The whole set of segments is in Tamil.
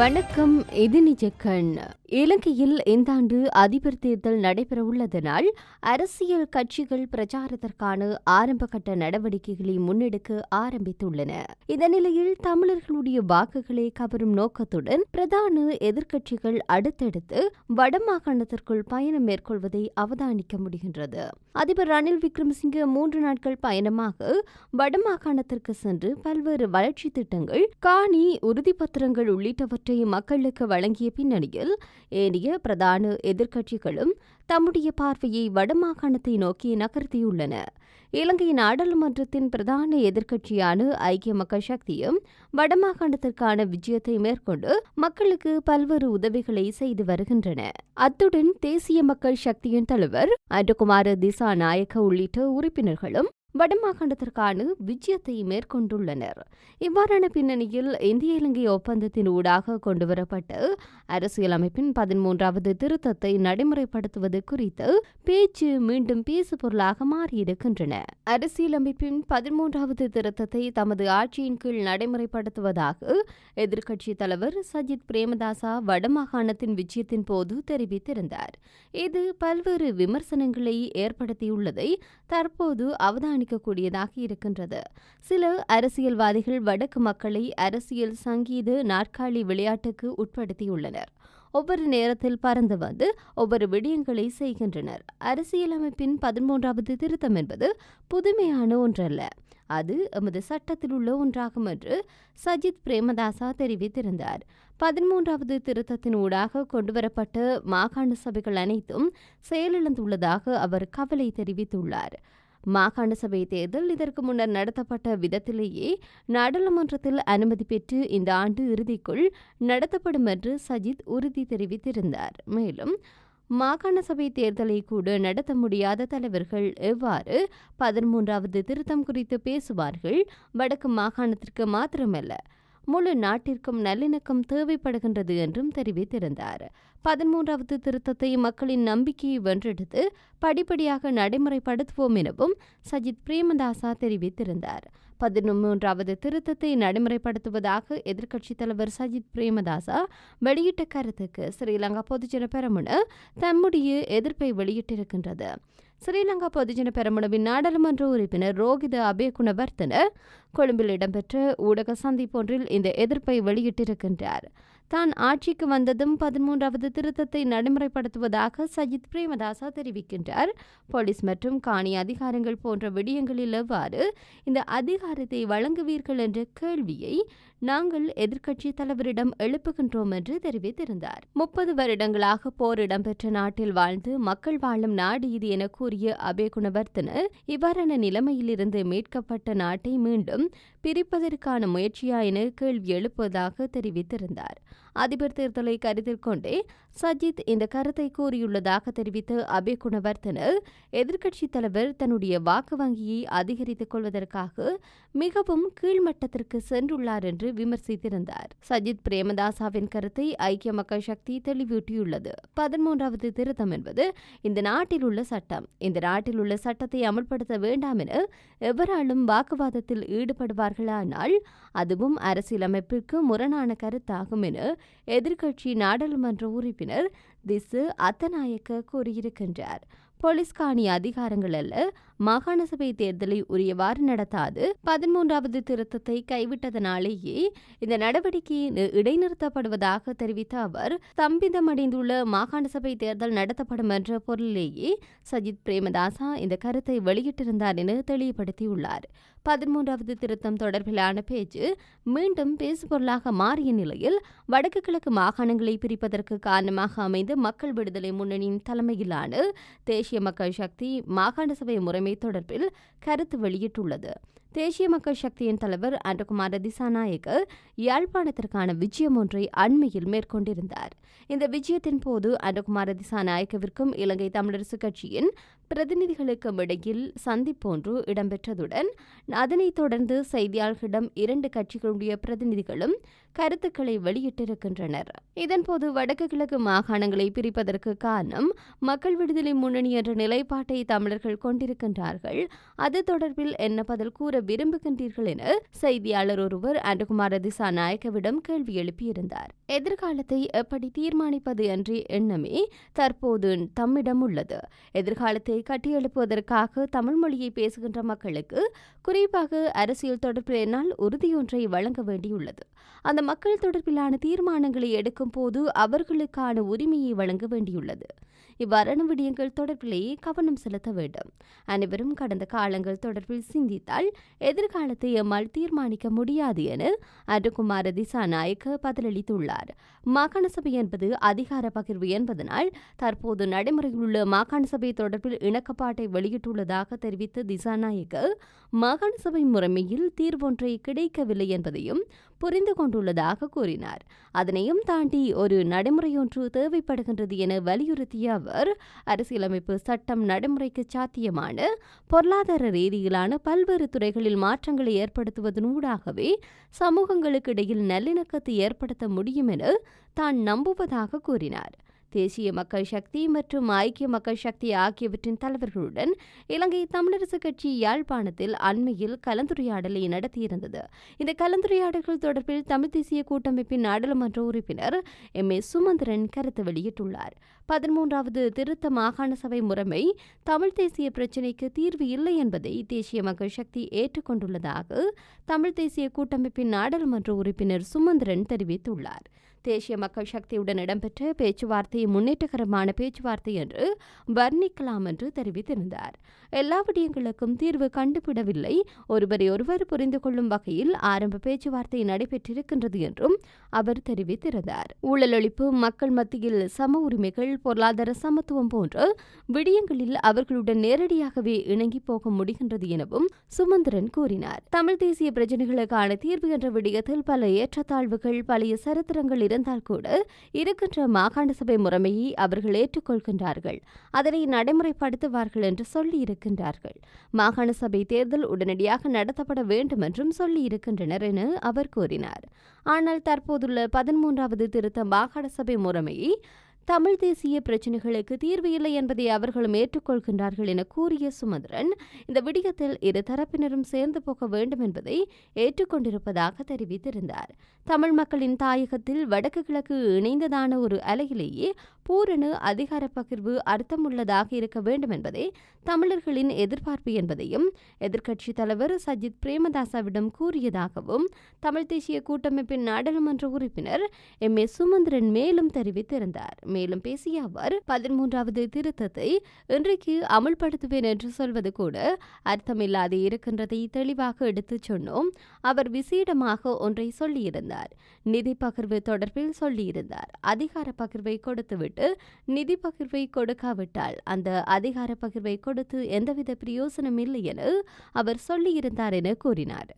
வணக்கம் இது நிஜக்கண் இலங்கையில் இந்த ஆண்டு அதிபர் தேர்தல் நடைபெறவுள்ளதனால் அரசியல் கட்சிகள் பிரச்சாரத்திற்கான ஆரம்பகட்ட நடவடிக்கைகளை முன்னெடுக்க ஆரம்பித்துள்ளன. இந்த நிலையில் தமிழர்களுடைய வாக்குகளை கவரும் நோக்கத்துடன் பிரதான எதிர்க்கட்சிகள் அடுத்தடுத்து வடமாகாணத்திற்குள் பயணம் மேற்கொள்வதை அவதானிக்க முடிகின்றது. அதிபர் ரணில் விக்ரமசிங்கே மூன்று நாட்கள் பயணமாக வடமாகாணத்திற்கு சென்று பல்வேறு வளர்ச்சி திட்டங்கள் காணி உறுதிப்பத்திரங்கள் உள்ளிட்டவற்றை மக்களுக்கு வழங்கிய பின்னணியில் ஏனைய பிரதான எதிர்க்கட்சிகளும் தம்முடைய பார்வையை வடமாகாணத்தை நோக்கி நகர்த்தியுள்ளன. இலங்கை நாடாளுமன்றத்தின் பிரதான எதிர்க்கட்சியான ஐக்கிய மக்கள் சக்தியும் வடமாகாணத்திற்கான விஜயத்தை மேற்கொண்டு மக்களுக்கு பல்வேறு உதவிகளை செய்து வருகின்றன. அத்துடன் தேசிய மக்கள் சக்தியின் தலைவர் அன்றகுமார திசா நாயக்க உள்ளிட்ட உறுப்பினர்களும் வடமாகாணத்திற்கான விஜயத்தை மேற்கொண்டுள்ளனர். இவ்வாறான பின்னணியில் இந்திய இலங்கை ஒப்பந்தத்தின் ஊடாக கொண்டுவரப்பட்ட அரசியலமைப்பின் பதிமூன்றாவது திருத்தத்தை நடைமுறைப்படுத்துவது குறித்து பேச்சு மீண்டும் பேசு பொருளாக மாறியிருக்கின்றன. அரசியலமைப்பின் பதிமூன்றாவது திருத்தத்தை தமது ஆட்சியின் கீழ் நடைமுறைப்படுத்துவதாக எதிர்க்கட்சி தலைவர் சஜித் பிரேமதாசா வடமாகாணத்தின் விஜயத்தின் போது தெரிவித்திருந்தார். இது பல்வேறு விமர்சனங்களை ஏற்படுத்தியுள்ளதை தற்போது அவதானிக்கக்கூடியதாக இருக்கின்றது. சில அரசியல்வாதிகள் வடக்கு மக்களை அரசியல் சங்கீத நாற்காலி விளையாட்டுக்கு உட்படுத்தியுள்ளனர். ஒவ்வொரு நேரத்தில் பறந்து வந்து ஒவ்வொரு விடயங்களை செய்கின்றனர். அரசியலமைப்பின் பதிமூன்றாவது திருத்தம் என்பது புதுமையான ஒன்றல்ல. அது எமது சட்டத்தில் உள்ள ஒன்றாகும் என்று சஜித் பிரேமதாசா தெரிவித்திருந்தார். பதிமூன்றாவது திருத்தத்தின் ஊடாக கொண்டுவரப்பட்ட மாகாண சபைகள் அனைத்தும் செயலிழந்துள்ளதாக அவர் கவலை தெரிவித்துள்ளார். மாகாண சபை தேர்தல் இதற்கு முன்னர் நடத்தப்பட்ட விதத்திலேயே நாடாளுமன்றத்தில் அனுமதி பெற்று இந்த ஆண்டு இறுதிக்குள் நடத்தப்படும் என்று சஜித் உறுதி தெரிவித்திருந்தார். மேலும் மாகாண சபை தேர்தலை கூட நடத்த முடியாத தலைவர்கள் எவ்வாறு பதிமூன்றாவது திருத்தம் குறித்து பேசுவார்கள்? வடக்கு மாகாணத்திற்கு மாத்திரமல்ல முழு நாட்டிற்கும் நல்லிணக்கம் தேவைப்படுகின்றது என்றும் தெரிவித்திருந்தார். பதிமூன்றாவது திருத்தத்தை மக்களின் நம்பிக்கையை வென்றெடுத்து படிப்படியாக நடைமுறைப்படுத்துவோம் எனவும் சஜித் பிரேமதாசா தெரிவித்திருந்தார். பதிமூன்றாவது திருத்தத்தை நடைமுறைப்படுத்துவதாக எதிர்க்கட்சித் தலைவர் சஜித் பிரேமதாசா வெளியிட்ட கருத்துக்கு ஸ்ரீலங்கா பொதுஜன பெரமுன தம்முடைய எதிர்ப்பை வெளியிட்டிருக்கின்றது. ஸ்ரீலங்கா பொதுஜன பெரமுனவின் நாடாளுமன்ற உறுப்பினர் ரோகித அபேகுணவர்த்தன கொழும்பில் இடம்பெற்ற ஊடக சந்திப்பொன்றில் இந்த எதிர்ப்பை வெளியிட்டிருக்கின்றார். தான் ஆட்சிக்கு வந்ததும் பதிமூன்றாவது திருத்தத்தை நடைமுறைப்படுத்துவதாக சஜித் பிரேமதாசா தெரிவிக்கின்றார். போலீஸ் மற்றும் காணி அதிகாரங்கள் போன்ற விடயங்களில் எவ்வாறு இந்த அதிகாரத்தை வழங்குவீர்கள் என்ற கேள்வியை நாங்கள் எதிர்க்கட்சி தலைவரிடம் எழுப்புகின்றோம் என்று தெரிவித்திருந்தார். முப்பது வருடங்களாக போர் இடம்பெற்ற நாட்டில் வாழ்ந்து மக்கள் வாழும் நாடு இது என கூறிய அபே குணவர்த்தன இவ்வாறான நிலைமையிலிருந்து மீட்கப்பட்ட நாட்டை மீண்டும் பிரிப்பதற்கான முயற்சியா என கேள்வி எழுப்புவதாக தெரிவித்திருந்தார். அதிபர் தேர்தலை கருத்தில் கொண்டே சஜித் இந்த கருத்தை கூறியுள்ளதாக தெரிவித்த அபே குணவர்த்தன எதிர்க்கட்சித் தலைவர் தன்னுடைய வாக்கு வங்கியை அதிகரித்துக் கொள்வதற்காக மிகவும் கீழ்மட்டத்திற்கு சென்றுள்ளார் என்று விமர்சித்திருந்தார். சஜித் பிரேமதாசாவின் கருத்தை ஐக்கிய மக்கள் சக்தி தெளிவூட்டியுள்ளது. பதிமூன்றாவது திருத்தம் என்பது இந்த நாட்டில் உள்ள சட்டம். இந்த நாட்டில் உள்ள சட்டத்தை அமல்படுத்த வேண்டாம் என எவராலும் வாக்குவாதத்தில் ஈடுபடுவார்களானால் அதுவும் அரசியலமைப்பிற்கு முரணான கருத்தாகும் என எதிர்க்கட்சி நாடாளுமன்ற உறுப்பினர் திசு அத்தநாயக்க கூறியிருக்கின்றார். போலீஸ் காணி அதிகாரங்கள் அல்ல மாகாண சபை தேர்தலை உரியவாறு நடத்தாது. பதிமூன்றாவது திருத்தத்தை கைவிட்டதனாலேயே இந்த நடவடிக்கை இடைநிறுத்தப்படுவதாக தெரிவித்த அவர் ஸ்தம்பிதமடைந்துள்ள மாகாண சபை தேர்தல் நடத்தப்படும் என்ற பொருளிலேயே சஜித் பிரேமதாசா இந்த கருத்தை வெளியிட்டிருந்தார் என தெளிவுபடுத்தியுள்ளார். பதிமூன்றாவது திருத்தம் தொடர்பிலான பேச்சு மீண்டும் பேசுபொருளாக மாறிய நிலையில் வடக்கு கிழக்கு மாகாணங்களை பிரிப்பதற்கு காரணமாக அமைந்த மக்கள் விடுதலை முன்னணியின் தலைமையிலான தேசிய மக்கள் சக்தி மாகாண சபை முறைமை தொடர்பில் கருத்து வெளியிட்டுள்ளது. தேசிய மக்கள் சக்தியின் தலைவர் அன்றகுமார திசாநாயக்க யாழ்ப்பாணத்திற்கான விஜயம் ஒன்றை அண்மையில் மேற்கொண்டிருந்தார். இந்த விஜயத்தின் போது அன்றகுமார திசாநாயக்கவிற்கும் இலங்கை தமிழரசு கட்சியின் பிரதிநிதிகளுக்கும் இடையில் சந்திப்பொன்று இடம்பெற்றதுடன் அதனைத் தொடர்ந்து செய்தியாளர்களிடம் இரண்டு கட்சிகளுடைய பிரதிநிதிகளும் கருத்துக்களை வெளியிட்டிருக்கின்றனர். இதன்போது வடக்கு கிழக்கு மாகாணங்களை பிரிப்பதற்கு காரணம் மக்கள் விடுதலை முன்னணி என்ற நிலைப்பாட்டை தமிழர்கள் கொண்டிருக்கின்றார்கள். அது தொடர்பில் என்ன பதில் கூற விரும்புகின்றீர்கள் என செய்தியாளர் ஒருவர் அனுகுமார திசா நாயக்கவிடம் கேள்வி எழுப்பியிருந்தார். எதிர்காலத்தை எப்படி தீர்மானிப்பது என்ற எண்ணமே தற்போது தம்மிடம் உள்ளது. எதிர்காலத்தை கட்டியெழுப்புவதற்காக தமிழ் மொழியை பேசுகின்ற மக்களுக்கு குறிப்பாக அரசியல் தொடர்பில் என்னால் உறுதியொன்றை வழங்க வேண்டியுள்ளது. அந்த மக்கள் தொடர்பிலான தீர்மானங்களை எடுக்கும் போது அவர்களுக்கான உரிமையை வழங்க வேண்டியுள்ளது. இவ்வாறான விடயங்கள் தொடர்பிலேயே கவனம் செலுத்த வேண்டும். அனைவரும் கடந்த காலங்கள் தொடர்பில் சிந்தித்தால் எதிர்காலத்தை எம்மால் தீர்மானிக்க முடியாது என அருகுமார திசாநாயக்க பதிலளித்துள்ளார். மாகாண சபை என்பது அதிகார பகிர்வு என்பதனால் தற்போது நடைமுறையில் உள்ள மாகாண சபை தொடர்பில் இணக்கப்பாட்டை வெளியிட்டுள்ளதாக தெரிவித்த திசாநாயக்க மாகாண சபை முறைமையில் தீர்வொன்றை கிடைக்கவில்லை என்பதையும் புரிந்து கொண்டுள்ளதாக கூறினார். அதனையும் தாண்டி ஒரு நடைமுறையொன்று தேவைப்படுகின்றது என வலியுறுத்திய அவர் அரசியலமைப்பு சட்டம் நடைமுறைக்கு சாத்தியமான பொருளாதார ரீதியிலான பல்வேறு துறைகளில் மாற்றங்களை ஏற்படுத்துவதனூடாகவே சமூகங்களுக்கு இடையில் நல்லிணக்கத்தை ஏற்படுத்த முடியும் என தான் நம்புவதாக கூறினார். தேசிய மக்கள் சக்தி மற்றும் ஐக்கிய மக்கள் சக்தி ஆகியவற்றின் தலைவர்களுடன் இலங்கை தமிழரசு கட்சி யாழ்ப்பாணத்தில் அண்மையில் கலந்துரையாடலை நடத்தியிருந்தது. இந்த கலந்துரையாடல்கள் தொடர்பில் தமிழ் தேசிய கூட்டமைப்பின் நாடாளுமன்ற உறுப்பினர் எம். ஏ. சுமந்திரன் கருத்து வெளியிட்டுள்ளார். பதிமூன்றாவது திருத்த மாகாண சபை முறைமை தமிழ் தேசிய பிரச்சினைக்கு தீர்வு இல்லை என்பதை தேசிய மக்கள் சக்தி ஏற்றுக்கொண்டுள்ளதாக தமிழ் தேசிய கூட்டமைப்பின் நாடாளுமன்ற உறுப்பினர் சுமந்திரன் தெரிவித்துள்ளார். தேசிய மக்கள் சக்தியுடன் இடம்பெற்ற பேச்சுவார்த்தை முன்னேற்றகரமான பேச்சுவார்த்தை என்று வர்ணிக்கலாம் என்று தெரிவித்திருந்தார். எல்லா விடயங்களுக்கும் தீர்வு கண்டுபிடவில்லை. ஒருவரை ஒருவர் புரிந்து கொள்ளும் வகையில் ஆரம்ப பேச்சுவார்த்தை நடைபெற்றிருக்கின்றது என்றும் அவர் தெரிவித்திருந்தார். ஊழலொழிப்பு மக்கள் மத்தியில் சம உரிமைகள் பொருளாதார சமத்துவம் போன்ற விடயங்களில் அவர்களுடன் நேரடியாகவே இணங்கி போக முடிகின்றது எனவும் சுமந்திரன் கூறினார். தமிழ் தேசிய பிரச்சினைகளுக்கான தீர்வு என்ற விடயத்தில் பல ஏற்றத்தாழ்வுகள் பழைய சரித்திரங்களில் இருந்தால் கூட இருக்கின்ற மாகாண சபை முறைமையை அவர்கள் ஏற்றுக்கொள்கின்றார்கள். அதனை நடைமுறைப்படுத்துவார்கள் என்று சொல்லியிருக்கின்றார்கள் மாகாண சபை தேர்தல் உடனடியாக நடத்தப்பட வேண்டும் என்றும் சொல்லியிருக்கின்றனர் என அவர் கூறினார். ஆனால் தற்போதுள்ள பதிமூன்றாவது திருத்த மாகாண சபை முறைமையை தமிழ் தேசிய பிரச்சினைகளுக்கு தீர்வு இல்லை என்பதை அவர்களும் ஏற்றுக்கொள்கின்றார்கள் என கூறிய சுமந்திரன் இந்த விடயத்தில் இரு தரப்பினரும் சேர்ந்து போக வேண்டும் என்பதை ஏற்றுக்கொண்டிருப்பதாக தெரிவித்திருந்தார். தமிழ் மக்களின் தாயகத்தில் வடக்கு கிழக்கு இணைந்ததான ஒரு அலையிலேயே பூரண அதிகார பகிர்வு அர்த்தமுள்ளதாக இருக்க வேண்டும் என்பதே தமிழர்களின் எதிர்பார்ப்பு என்பதையும் எதிர்க்கட்சித் தலைவர் சஜித் பிரேமதாசாவிடம் கூறியதாகவும் தமிழ் தேசிய கூட்டமைப்பின் நாடாளுமன்ற உறுப்பினர் எம். ஏ. சுமந்திரன் மேலும் தெரிவித்திருந்தார். மேலும் பேசிய அவர் பதிமூன்றாவது திருத்தத்தை இன்றைக்கு அமுல்படுத்துவேன் என்று சொல்வது கூட அர்த்தமில்லாது இருக்கின்றதை தெளிவாக எடுத்துச் சொன்னோம். அவர் விசேடமாக ஒன்றை சொல்லியிருந்தார். நிதி பகிர்வு தொடர்பில் சொல்லியிருந்தார். அதிகார பகிர்வை கொடுத்துவிட்டு நிதி பகிர்வை கொடுக்காவிட்டால் அந்த அதிகார பகிர்வை கொடுத்து எந்தவித பிரயோசனம் இல்லை என அவர் சொல்லியிருந்தார் என கூறினார்.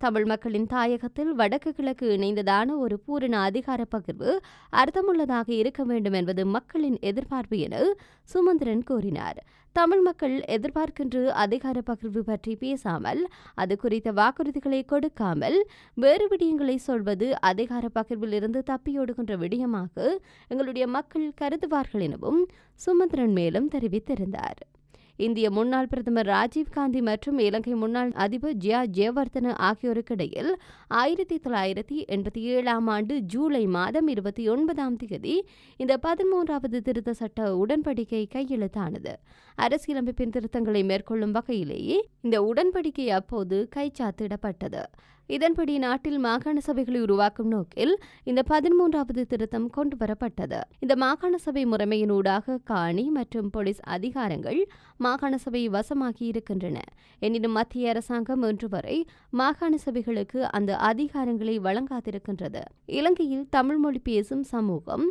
தமிழ் மக்களின் தாயகத்தில் வடக்கு கிழக்கு இணைந்ததான ஒரு பூரண அதிகார பகிர்வு அர்த்தமுள்ளதாக இருக்க வேண்டும் என்பது மக்களின் எதிர்பார்ப்பு என சுமந்திரன் கூறினார். தமிழ் மக்கள் எதிர்பார்க்கின்ற அதிகார பகிர்வு பற்றி பேசாமல் அது குறித்த வாக்குறுதிகளை கொடுக்காமல் வேறு விடயங்களை சொல்வது அதிகார பகிர்வில் இருந்து தப்பியோடுகின்ற விடயமாக எங்களுடைய மக்கள் கருதுவார்கள் எனவும் சுமந்திரன் மேலும் தெரிவித்திருந்தார். இந்திய முன்னாள் பிரதமர் ராஜீவ்காந்தி மற்றும் இலங்கை முன்னாள் அதிபர் ஜியா ஜெயவர்தன ஆகியோருக்கிடையில் ஆயிரத்தி தொள்ளாயிரத்தி எண்பத்தி ஏழாம் ஆண்டு ஜூலை மாதம் இருபத்தி ஒன்பதாம் தேதி இந்த பதிமூன்றாவது திருத்த சட்ட உடன்படிக்கை கையெழுத்தானது. அரசியலமைப்பின் திருத்தங்களை மேற்கொள்ளும் வகையிலேயே இந்த உடன்படிக்கை அப்போது கைச்சாத்திடப்பட்டது. இதன்படி நாட்டில் மாகாண சபைகளை உருவாக்கும் நோக்கில் இந்த பதிமூன்றாவது திருத்தம் கொண்டு வரப்பட்டது இந்த மாகாண சபை முறைமையினூடாக காணி மற்றும் போலீஸ் அதிகாரங்கள் மாகாண சபை வசமாகி இருக்கின்றன. எனினும் மத்திய அரசாங்கம் இன்று வரை மாகாண சபைகளுக்கு அந்த அதிகாரங்களை வழங்காதிருக்கின்றது. இலங்கையில் தமிழ் மொழி பேசும் சமூகம்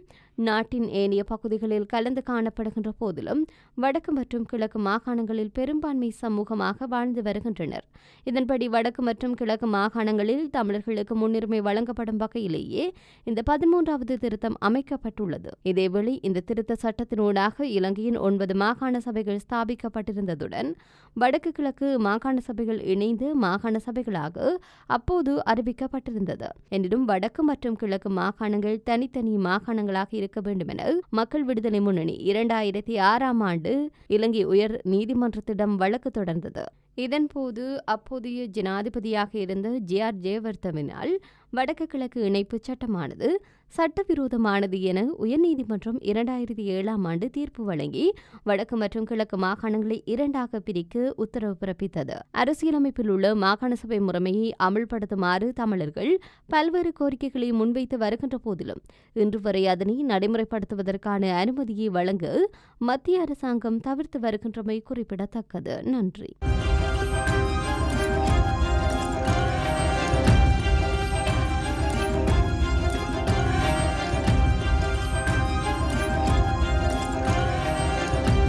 நாட்டின் ஏனைய பகுதிகளில் கலந்து காணப்படுகின்ற போதிலும் வடக்கு மற்றும் கிழக்கு மாகாணங்களில் பெரும்பான்மை சமூகமாக வாழ்ந்து வருகின்றனர். இதன்படி வடக்கு மற்றும் கிழக்கு மாகாண மாகாணங்களில் தமிழர்களுக்கு முன்னுரிமை வழங்கப்படும் வகையிலேயே இந்த பதிமூன்றாவது திருத்தம் அமைக்கப்பட்டுள்ளது. இதேவேளை இந்த திருத்த சட்டத்தினூடாக இலங்கையின் ஒன்பது மாகாண சபைகள் ஸ்தாபிக்கப்பட்டிருந்ததுடன் வடக்கு கிழக்கு மாகாண சபைகள் இணைந்து மாகாண சபைகளாக அப்போது அறிவிக்கப்பட்டிருந்தது. எனினும் வடக்கு மற்றும் கிழக்கு மாகாணங்கள் தனித்தனி மாகாணங்களாக இருக்க வேண்டும் என மக்கள் விடுதலை முன்னணி இரண்டாயிரத்தி ஆறாம் ஆண்டு இலங்கை உயர் நீதிமன்றத்திடம் வழக்கு தொடர்ந்தது. இதன்போது அப்போதைய ஜனாதிபதியாக இருந்த ஜே ஆர் ஜெயவர்தவினால் வடக்கு கிழக்கு இணைப்பு சட்டமானது சட்டவிரோதமானது என உயர்நீதிமன்றம் இரண்டாயிரத்தி ஏழாம் ஆண்டு தீர்ப்பு வழங்கி வடக்கு மற்றும் கிழக்கு மாகாணங்களை இரண்டாக பிரிக்க உத்தரவு பிறப்பித்தது. அரசியலமைப்பில் உள்ள மாகாண சபை முறைமையை அமல்படுத்துமாறு தமிழர்கள் பல்வேறு கோரிக்கைகளை முன்வைத்து வருகின்ற போதிலும் இன்று வரை அதனை நடைமுறைப்படுத்துவதற்கான அனுமதியை வழங்க மத்திய அரசாங்கம் தவிர்த்து வருகின்றமை குறிப்பிடத்தக்கது. நன்றி.